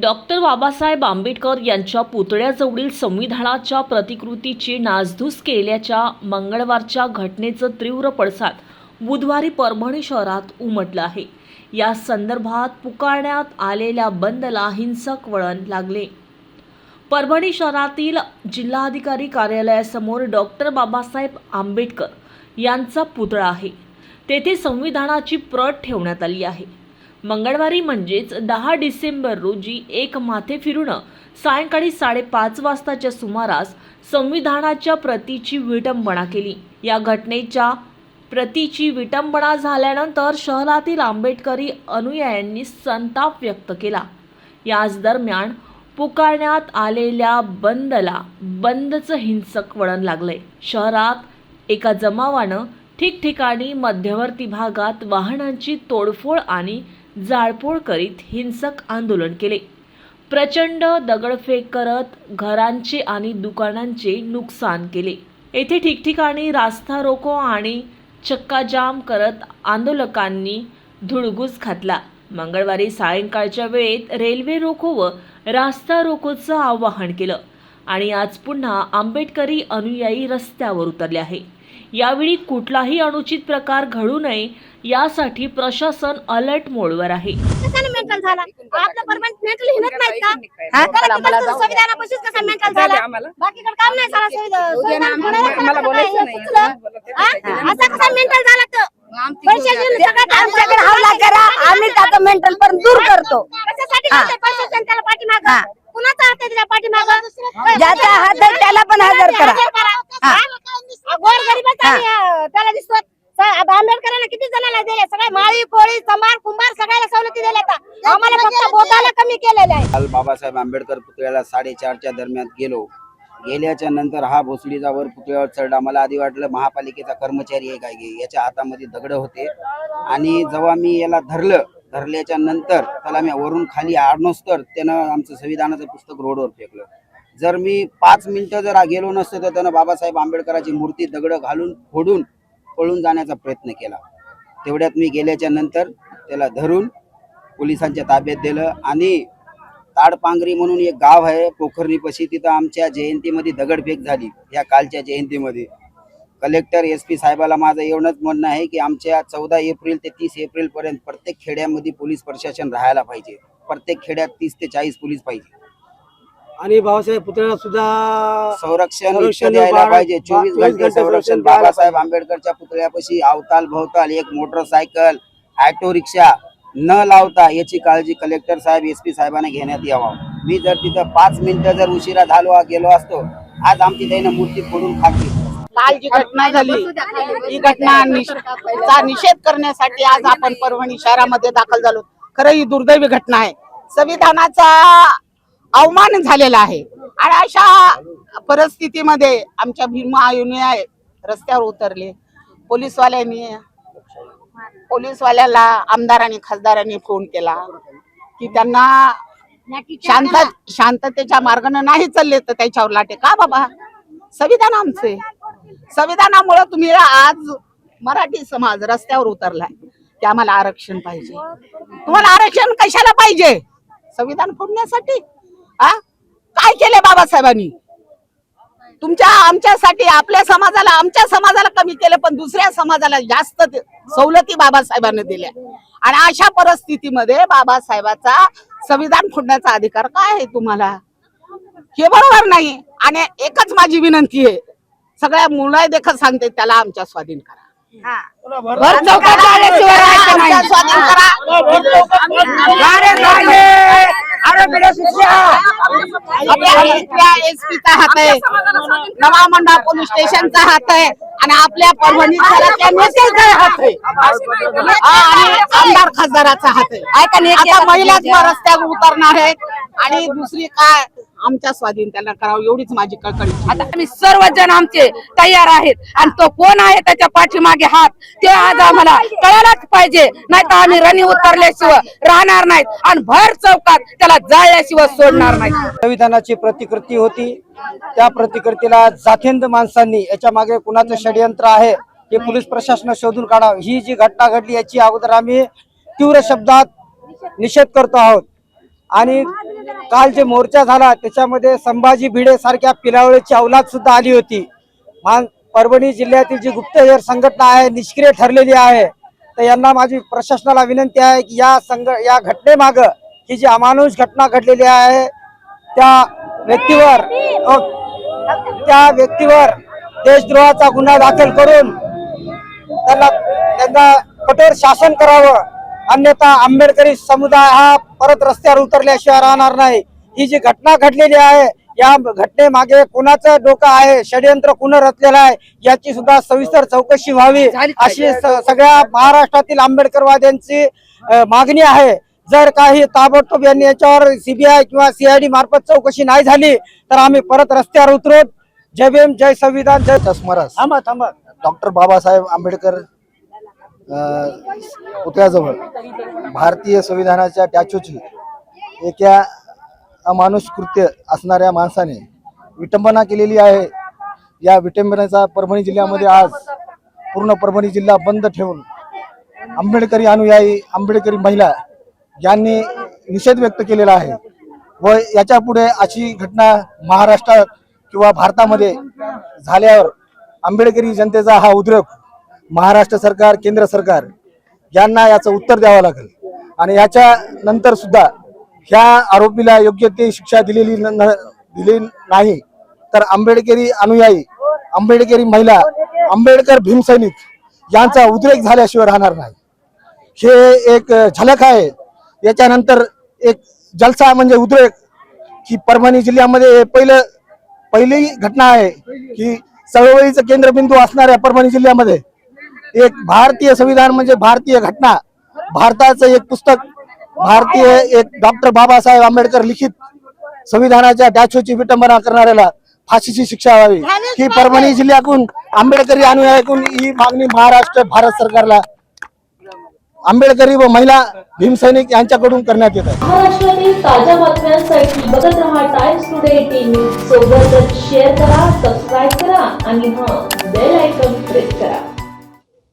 Doctor Babasaheb Ambedkar यांच्या पुतळ्याजवळील संविधानाच्या प्रतिकृतीची नासधूस केल्याच्या मंगळवारच्या घटनेचं तीव्र पडसाद बुधवारी परभणी शहरात उमटलं आहे. या संदर्भात पुकारण्यात आलेल्या बंदला हिंसक वळण लागले. परभणी शहरातील जिल्हाधिकारी कार्यालयासमोर डॉक्टर बाबासाहेब आंबेडकर यांचा पुतळा आहे. तेथे संविधानाची प्रत ठेवण्यात आली आहे. मंगळवारी म्हणजेच दहा डिसेंबर रोजी एक माथे फिरून सायंकाळी साडेपाच वाजताच्या सुमारास संविधानाच्या प्रतीची विटंबना केली. या घटनेच्या प्रतीची विटंबना झाल्यानंतर शहरातील आंबेडकरी अनुयायांनी संताप व्यक्त केला. याच दरम्यान पुकारण्यात आलेल्या बंदला बंदचं हिंसक वळण लागलंय. शहरात एका जमावानं ठिकठिकाणी मध्यवर्ती भागात वाहनांची तोडफोड आणि जाळपोळ करीत हिंसक आंदोलन केले. प्रचंड दगडफेक करत घरांचे आणि दुकानांचे नुकसान केले. येथे ठिकठिकाणी रास्ता रोको आणि चक्काजाम करत आंदोलकांनी धुडगूस घातला मंगळवारी सायंकाळच्या वेळेत रेल्वे रोको व रास्ता रोकोचं आवाहन केलं आणि आज पुन्हा आंबेडकरी अनुयायी रस्त्यावर उतरले आहे. यावेळी कुठलाही अनुचित प्रकार घडू नये यासाठी प्रशासन अलर्ट मोडवर आहे. कशाने मेंटल झाला? आपलं परमनंट मेंटल हिनत नाहीत का? हा? कसा मेंटल झाले. बाकीकडे काम नाही संविधान हा? असा कसा मेंटल झाला आमच्याकडे करा. आम्ही त्याचं मेंटल पण दूर करतो. कशासाठी त्याला पाठीमाग. कुणाचा हात आहे त्याच्या पाठीमाग? ज्याचा हात आहे त्याला पण हजर करा. गोर गरीबाचा त्याला दिसतो माळी कोळी समार कुंभार सगळ्याला सवलती दिल्या आम्हाला फक्त बोटाला कमी केलेलं आहे. काल बाबासाहेब आंबेडकर पुतळ्याला साडेचारच्या दरम्यान गेलो. गेल्याच्यानंतर हा भोसडीचा वर पुतळ्यावर चढला. मला आधी वाटलं महापालिकेचा कर्मचारी आहे काय गे याच्या हातामध्ये दगड होते. आणि जेव्हा मी याला धरलं धरल्याच्या नंतर त्याला मी वरून खाली आडनोस्तर तर त्यानं आमचं संविधानाचं पुस्तक रोडवर फेकलं. जर मी पाच मिनिटं जर गेलो नसतो तर त्यानं बाबासाहेब आंबेडकराची मूर्ती दगड घालून फोडून पळून जाण्याचा प्रयत्न केला. तेवढ्यात मी गेल्याच्यानंतर त्याला धरून पोलिसांच्या ताब्यात दिलं आणि ताडपांगरी म्हणून एक गाव आहे पोखरणीपाशी. तिथं आमच्या जयंतीमध्ये दगडफेक झाली या कालच्या जयंतीमध्ये. कलेक्टर एस पी साहेबाला माझं एवढंच म्हणणं आहे की आमच्या चौदा एप्रिल ते तीस एप्रिलपर्यंत प्रत्येक खेड्यामध्ये पोलीस प्रशासन राहायला पाहिजे. प्रत्येक खेड्यात तीस ते चाळीस पोलीस पाहिजे. आणि बाबासाहेब पुतळ्याला सुद्धा संरक्षण इतकं संरक्षण द्यायला बाळ- पाहिजे. चोवीस घंटे घंटे संरक्षण संरक्षण द्यायला बाबासाहेब आंबेडकरच्या पुतळ्यापाशी अवताल भवताल एक मोटरसायकल ऑटो रिक्षा न लावता याची काळजी कलेक्टर साहेब एस पी साहेबांना घेण्यात यावा. मी जर तिथं पाच मिनिटं जर उशिरा झालो गेलो असतो आज आमची त्यानं मूर्ती फोडून खाल्ली. काल जी घटना झाली. ही घटना निष- चा निषेध करण्यासाठी आज आपण परभणी शहरामध्ये दाखल झालो. खरं ही दुर्दैवी घटना आहे. संविधानाचा अवमान झालेला आहे. आणि अशा परिस्थितीमध्ये आमच्या भीमा युनिया रस्त्यावर उतरले. पोलीसवाल्यांनी पोलीसवाल्याला आमदारांनी खासदारांनी फोन केला की त्यांना शांत शांततेच्या मार्गाने नाही चालले तर त्याच्यावर लाटे का बाबा? संविधान आमचे. संविधानामुळे तुम्ही आज मराठी समाज रस्त्यावर उतरलाय. की आम्हाला आरक्षण पाहिजे. तुम्हाला आरक्षण कशाला पाहिजे? संविधान फोडण्यासाठी. आ काय केले बाबासाहेबांनी? तुमच्या आमच्यासाठी आपल्या समाजाला आमच्या समाजाला कमी केलं पण दुसऱ्या समाजाला जास्त सवलती बाबासाहेबांनी दिल्या. आणि अशा परिस्थितीमध्ये बाबासाहेबाचा संविधान फोडण्याचा अधिकार काय आहे तुम्हाला? हे बरोबर नाही. आणि एकच माझी विनंती आहे. सगळ्या मुला देखत सांगते त्याला आमच्या स्वाधीन करा. स्वाधीन करा. एसपीचा हात आहे. नवा मंडळ पोलीस स्टेशनचा हात आहे. आणि आपल्या परभणी हात आहे. आणि आमदार खासदाराचा हात आहे. महिलाच रस्त्यावर उतरणार आहेत. आणि दुसरी काय? आमच्या स्वाधीन त्यांना करावं एवढीच माझी कळकळी. आता आम्ही सर्वजण आमचे तयार आहेत. आणि तो कोण आहे त्याच्या पाठीमागे हात ते आज आम्हाला कळायलाच पाहिजे. नाही तर आम्ही रणी उतरल्याशिवाय राहणार नाहीत आणि भर चौकात त्याला जाळल्याशिवाय सोडणार नाहीत. संविधानाची प्रतिकृती होती. त्या प्रतिकृतीला जाथेंद माणसांनी याच्या मागे कुणाचं षडयंत्र आहे हे पोलीस प्रशासन शोधून काढावं. ही जी घटना घडली याची अगोदर आम्ही तीव्र शब्दात निषेध करतो आहोत. आणि काल जे मोर्चा झाला त्याच्यामध्ये संभाजी भिडे सारख्या पिलावळीची अवलाद सुद्धा आली होती. मान परभणी जिल्ह्यातील जी गुप्तहेर संघटना आहे निष्क्रिय ठरलेली आहे तर यांना माझी प्रशासनाला विनंती आहे की या संघ या घटनेमाग ही जी अमानुष घटना घडलेली आहे त्या व्यक्तीवर अ, त्या व्यक्तीवर देशद्रोहाचा गुन्हा दाखल करून त्यांना त्यांना कठोर शासन करावं. अन्यथा आंबेडकरी समुदाय हा परत रस्त्यावर उतरल्याशिवाय राहणार नाही. ही जी घटना घडलेली आहे या घटनेमागे कुणाचं डोकं आहे षडयंत्र कुण रचलेलं आहे याची सुद्धा सविस्तर चौकशी व्हावी अशी स- सगळ्या महाराष्ट्रातील आंबेडकरवाद्यांची मागणी आहे. जर काही ताबडतोब यांनी याच्यावर सीबीआय किंवा सीआयडी मार्फत चौकशी नाही झाली तर आम्ही परत रस्त्यावर उतरू. जय भीम जय संविधान जय स्मरस थांबा थांबा. डॉक्टर बाबासाहेब आंबेडकर पुतळ्याजवळ भारतीय संविधानाच्या टॅचूची एका अमानुष कृत्य असणाऱ्या माणसाने विटंबना केलेली आहे. या विटंबनेचा परभणी जिल्ह्यामध्ये आज पूर्ण परभणी जिल्हा बंद ठेवून आंबेडकरी अनुयायी आंबेडकरी महिला यांनी निषेध व्यक्त केलेला आहे. व याच्यापुढे अशी घटना महाराष्ट्रात किंवा भारतामध्ये झाल्यावर आंबेडकरी जनतेचा हा उद्रेक महाराष्ट्र सरकार केंद्र सरकार यांना याचं उत्तर द्यावं लागेल. आणि याच्या नंतर सुद्धा ह्या आरोपीला योग्य ते शिक्षा दिलेली न- न- दिली नाही तर आंबेडकरी अनुयायी आंबेडकरी महिला आंबेडकर भीमसैनिक यांचा उद्रेक झाल्याशिवाय राहणार नाही. हे एक झलक आहे. याच्यानंतर एक जलसा म्हणजे उद्रेक की परभणी जिल्ह्यामध्ये पहिलं पहिली घटना आहे की चळवळीचं केंद्रबिंदू असणाऱ्या परभणी जिल्ह्यामध्ये एक भारतीय संविधान म्हणजे भारतीय घटना. भारताचं एक पुस्तक भारतीय एक डॉक्टर बाबासाहेब आंबेडकर लिखित संविधानाच्या डॅचोची विटंबना करणाऱ्याला फाशीची शिक्षा व्हावी. ही परभणी जिल्ह्यातून आंबेडकरी अनुयायातून ही मागणी महाराष्ट्र भारत सरकारला आंबेडकरी व महिला भीमसैनिक यांच्याकडून करण्यात येत आहे. महाराष्ट्रातील ताज्या बातम्यांसाठी बघत राहा टाइम्स टुडे टीव्ही सोबतच शेअर करा सबस्क्राईब करा आणि हा बेल आयकॉन प्रेस करा.